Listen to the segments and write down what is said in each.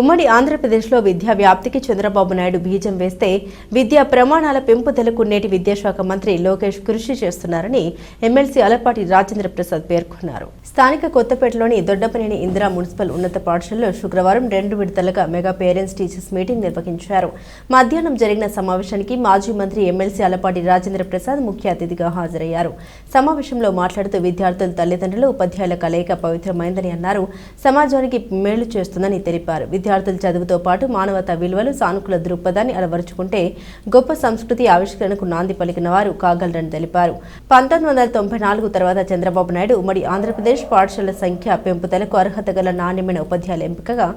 ఉమ్మడి ఆంధ్రప్రదేశ్లో విద్యా వ్యాప్తికి చంద్రబాబు నాయుడు బీజం వేస్తే విద్యా ప్రమాణాల పెంపుదలకు నేటి విద్యాశాఖ మంత్రి లోకేష్ కృషి చేస్తున్నారని ఎమ్మెల్సీ అలపాటి రాజేంద్ర ప్రసాద్ పేర్కొన్నారు. స్థానిక కొత్తపేటలోని దొడ్డపనేని ఇందిరా మున్సిపల్ ఉన్నత పాఠశాలలో శుక్రవారం రెండు విడతలుగా మెగా పేరెంట్స్ టీచర్స్ మీటింగ్ నిర్వహించారు. మధ్యాహ్నం జరిగిన సమావేశానికి మాజీ మంత్రి ఎమ్మెల్సీ అలపాటి రాజేంద్ర ప్రసాద్ ముఖ్య అతిథిగా హాజరయ్యారు. సమావేశంలో మాట్లాడుతూ విద్యార్థుల తల్లిదండ్రులు ఉపాధ్యాయుల కలయిక పవిత్రమైందని అన్నారు. సమాజానికి మేలు చేస్తుందని తెలిపారు. విద్యార్థుల చదువుతో పాటు మానవతా విలువలు సానుకూల దృక్పథాన్ని అలవరుచుకుంటే గొప్ప సంస్కృతి ఆవిష్కరణకు నాంది పలికిన వారు కాగలరని తెలిపారు. పంతొమ్మిది వందల తొంభై నాలుగు తర్వాత చంద్రబాబు నాయుడు ఉమ్మడి ఆంధ్రప్రదేశ్ పాఠశాల సంఖ్య పెంపుదలకు అర్హత గల నాణ్యమైన ఉపాధ్యాయుల ఎంపికగా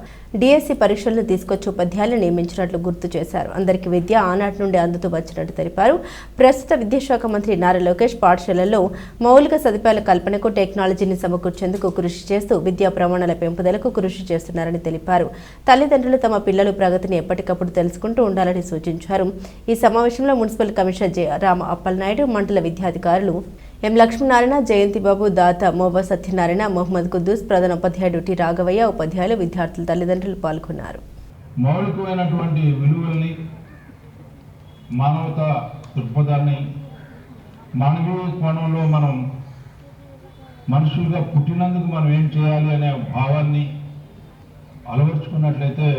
డిఎస్సి పరీక్షలను తీసుకొచ్చి ఉపాధ్యాయులు నియమించినట్లు గుర్తు చేశారు. అందరికీ విద్య ఆనాటి నుండి అందుతూ వచ్చినట్టు తెలిపారు. ప్రస్తుత విద్యాశాఖ మంత్రి నారా లోకేష్ పాఠశాలల్లో మౌలిక సదుపాయాల కల్పనకు టెక్నాలజీని సమకూర్చేందుకు కృషి చేస్తూ విద్యా ప్రమాణాల పెంపుదలకు కృషి చేస్తున్నారని తెలిపారు. తల్లిదండ్రులు తమ పిల్లల ప్రగతిని ఎప్పటికప్పుడు తెలుసుకుంటూ ఉండాలని సూచించారు. ఈ సమావేశంలో municipal commissioner J. Rama Appalanaidu మండల విద్యాధికారులు ఎం లక్ష్మీనారాయణ జయంతి బాబు దాత మోబా సత్యనారాయణ మొహమ్మద్ కుద్దూస్ ప్రధాన ఉపాధ్యాయుడు టి రాఘవయ్య ఉపాధ్యాయులు విద్యార్థుల తల్లిదండ్రులు పాల్గొన్నారు. మౌలికమైనటువంటి విలువల్ని మానవత దృక్పథాన్ని మానవీయ కోణంలో మనం మనుషులుగా పుట్టినందుకు మనం ఏం చేయాలి అనే భావాన్ని అలవర్చుకున్నట్లయితే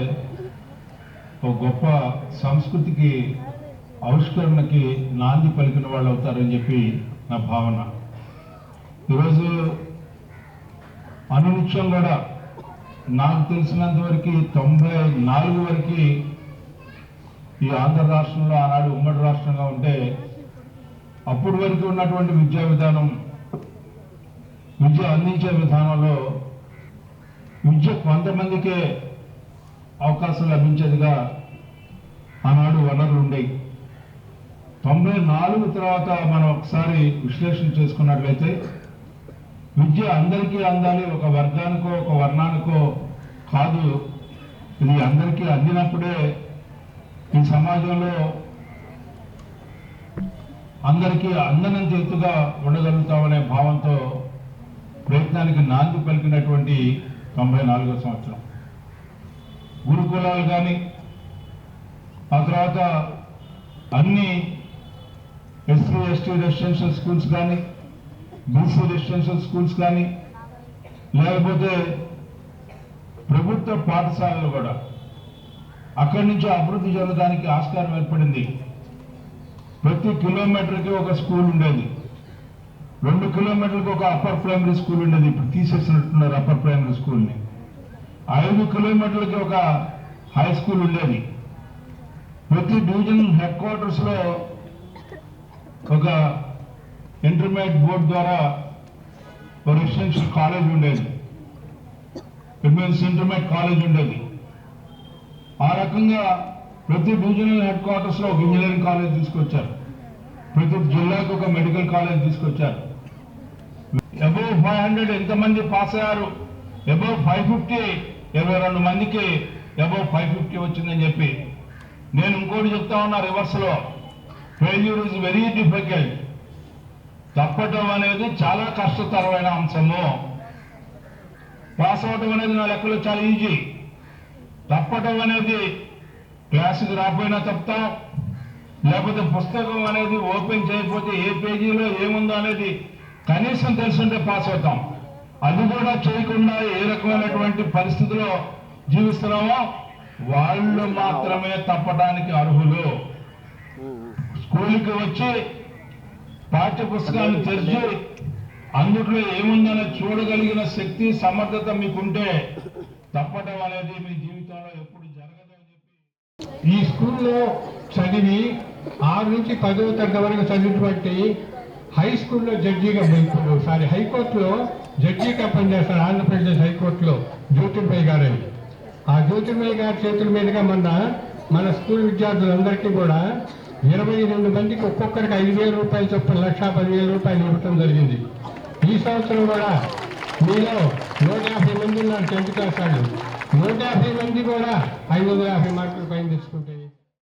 ఒక గొప్ప సంస్కృతికి ఆవిష్కరణకి నాంది పలికిన వాళ్ళు అవుతారని చెప్పి నా భావన. ఈరోజు అనునిత్యం కూడా నాకు తెలిసినంత వరకు తొంభై నాలుగు వరకు ఈ ఆంధ్ర రాష్ట్రంలో ఆనాడు ఉమ్మడి రాష్ట్రంగా ఉంటే అప్పటి వరకు ఉన్నటువంటి విద్యా విధానం విద్య అందించే విధానంలో విద్య కొంతమందికే అవకాశం లభించేదిగా ఆనాడు వనరులు ఉండేవి తొంభై నాలుగు తర్వాత మనం ఒకసారి విశ్లేషణ చేసుకున్నట్లయితే విద్య అందరికీ అందాలి ఒక వర్గానికో ఒక వర్ణానికో కాదు. ఇది అందరికీ అందినప్పుడే ఈ సమాజంలో అందరికీ అందనంత ఎత్తుగా ఉండగలుగుతామనే భావంతో ప్రయత్నానికి నాంది పలికినటువంటి తొంభై నాలుగో సంవత్సరం. గురుకులాలు కానీ ఆ తర్వాత అన్ని ఎస్సీ ఎస్టీ రెసిడెన్షియల్ స్కూల్స్ కానీ బీసీ రెసిడెన్షియల్ స్కూల్స్ కానీ లేకపోతే ప్రభుత్వ పాఠశాలలు కూడా అక్కడి నుంచి అభివృద్ధి చెందడానికి ఆస్కారం ఏర్పడింది. ప్రతి కిలోమీటర్కి ఒక స్కూల్ ఉండేది. రెండు కిలోమీటర్లకు ఒక అప్పర్ ప్రైమరీ స్కూల్ ఉండేది. ఇప్పుడు తీసేసినట్టున్నారు అప్పర్ ప్రైమరీ స్కూల్ని ఐదు కిలోమీటర్లకి ఒక హై స్కూల్ ఉండేది. ప్రతి డివిజన్ హెడ్ క్వార్టర్స్లో ఒక ఇంటర్మీడియట్ బోర్డు ద్వారా ఒక రెసిడెన్షియల్ కాలేజ్ ఉండేది. విమెన్స్ ఇంటర్మీడియట్ కాలేజ్ ఉండేది. ఆ రకంగా ప్రతి డివిజనల్ హెడ్ క్వార్టర్స్లో ఒక ఇంజనీరింగ్ కాలేజ్ తీసుకొచ్చారు. ప్రతి జిల్లాకు ఒక మెడికల్ కాలేజ్ తీసుకొచ్చారు. అబౌవ్ ఫైవ్ హండ్రెడ్ ఎంతమంది పాస్ అయ్యారు? అబౌవ్ ఫైవ్ ఫిఫ్టీ ఇరవై రెండు మందికి అబౌవ్ ఫైవ్ ఫిఫ్టీ వచ్చిందని చెప్పి నేను ఇంకోటి చెప్తా ఉన్నా రివర్స్లో. ఫెయిల్యూర్ ఇస్ వెరీ డిఫికల్ట్ తప్పటం అనేది చాలా కష్టతరమైన అంశము. పాస్ అవటం అనేది నా లెక్కలో చాలా ఈజీ తప్పటం అనేది క్లాసుకి రాకపోయినా తప్పుతాం. లేకపోతే పుస్తకం అనేది ఓపెన్ చేయకపోతే ఏ పేజీలో ఏముందో అనేది కనీసం తెలుసుంటే పాస్ అవుతాం. అది కూడా చేయకుండా ఏ రకమైనటువంటి పరిస్థితిలో జీవిస్తున్నామో వాళ్ళు మాత్రమే తప్పడానికి అర్హులు. స్కూల్కి వచ్చి పాఠ్య పుస్తకాన్ని తెరిచి అందుట్లో ఏముందని చూడగలిగిన శక్తి సమర్థత మీకుంటే తప్పటం అనేది మీ జీవితంలో ఎప్పుడు జరగదని చెప్పి ఈ స్కూల్లో చదివి ఆరు నుంచి పదవ తరగతి వరకు చదివినటువంటి హై స్కూల్లో జడ్జిగా ఇప్పుడు సారీ హైకోర్టులో జడ్జిగా పనిచేస్తారు ఆంధ్రప్రదేశ్ హైకోర్టులో జ్యోతిర్మయ్య గారు. ఆ జ్యోతిర్మయ్య గారి చేతుల మీదుగా మొన్న మన స్కూల్ విద్యార్థులందరికీ కూడా ఇరవై రెండు మందికి ఒక్కొక్కరికి ఐదు వేల రూపాయలు చొప్పున లక్ష పదివేల రూపాయలు ఇవ్వటం జరిగింది. ఈ సంవత్సరం కూడా మీలో నూట యాభై మంది ఉన్నారు టెన్త్ క్లాస్ వాళ్ళు. నూట యాభై మంది కూడా ఐదు వందల యాభై మార్కులు పైన తెచ్చుకుంటే